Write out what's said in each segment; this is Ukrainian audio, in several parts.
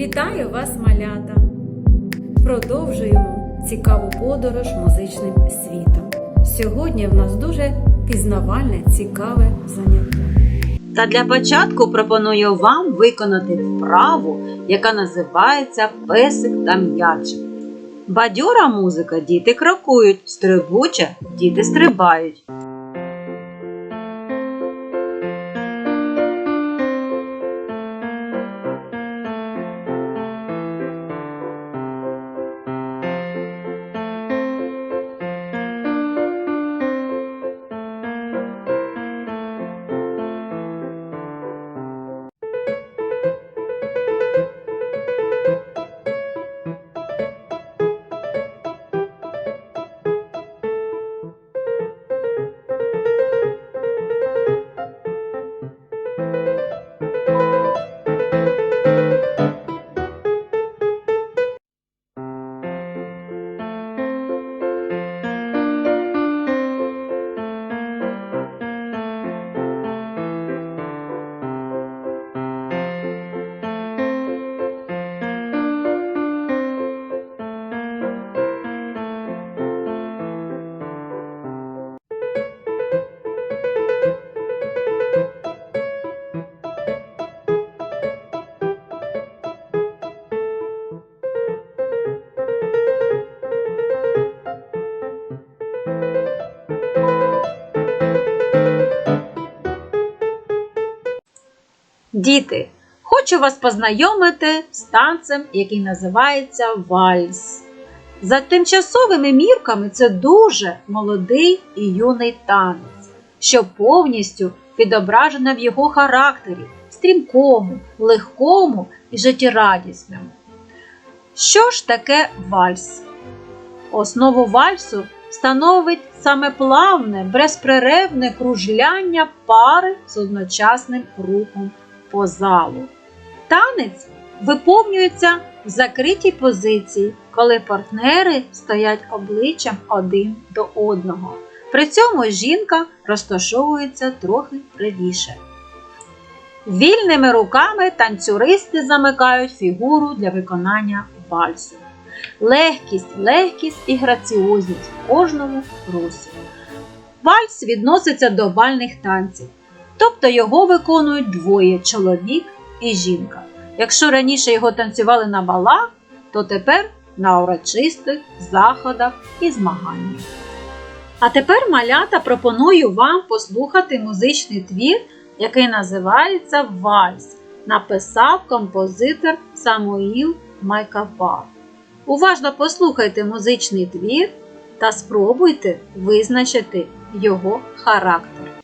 Вітаю вас, малята! Продовжуємо цікаву подорож музичним світом. Сьогодні в нас дуже пізнавальне, цікаве заняття. Та для початку пропоную вам виконати вправу, яка називається песик та м'ячик. Бадьора музика діти крокують, стрибуча діти стрибають. Діти, хочу вас познайомити з танцем, який називається вальс. За тимчасовими мірками це дуже молодий і юний танець, що повністю відображено в його характері, стрімкому, легкому і життєрадісному. Що ж таке вальс? Основу вальсу становить саме плавне, безперервне кружляння пари з одночасним рухом по залу. Танець виповнюється в закритій позиції, коли партнери стоять обличчям один до одного. При цьому жінка розташовується трохи правіше. Вільними руками танцюристи замикають фігуру для виконання вальсу. Легкість, легкість і граціозність в кожному русі. Вальс відноситься до бальних танців, тобто його виконують двоє чоловік і жінка. Якщо раніше його танцювали на балах, то тепер на урочистих заходах і змаганнях. А тепер малята пропоную вам послухати музичний твір, який називається Вальс. Написав композитор Самуїл Майкапар. Уважно послухайте музичний твір та спробуйте визначити його характер.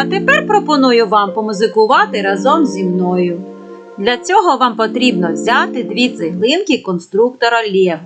А тепер пропоную вам помузикувати разом зі мною. Для цього вам потрібно взяти дві цеглинки конструктора Лего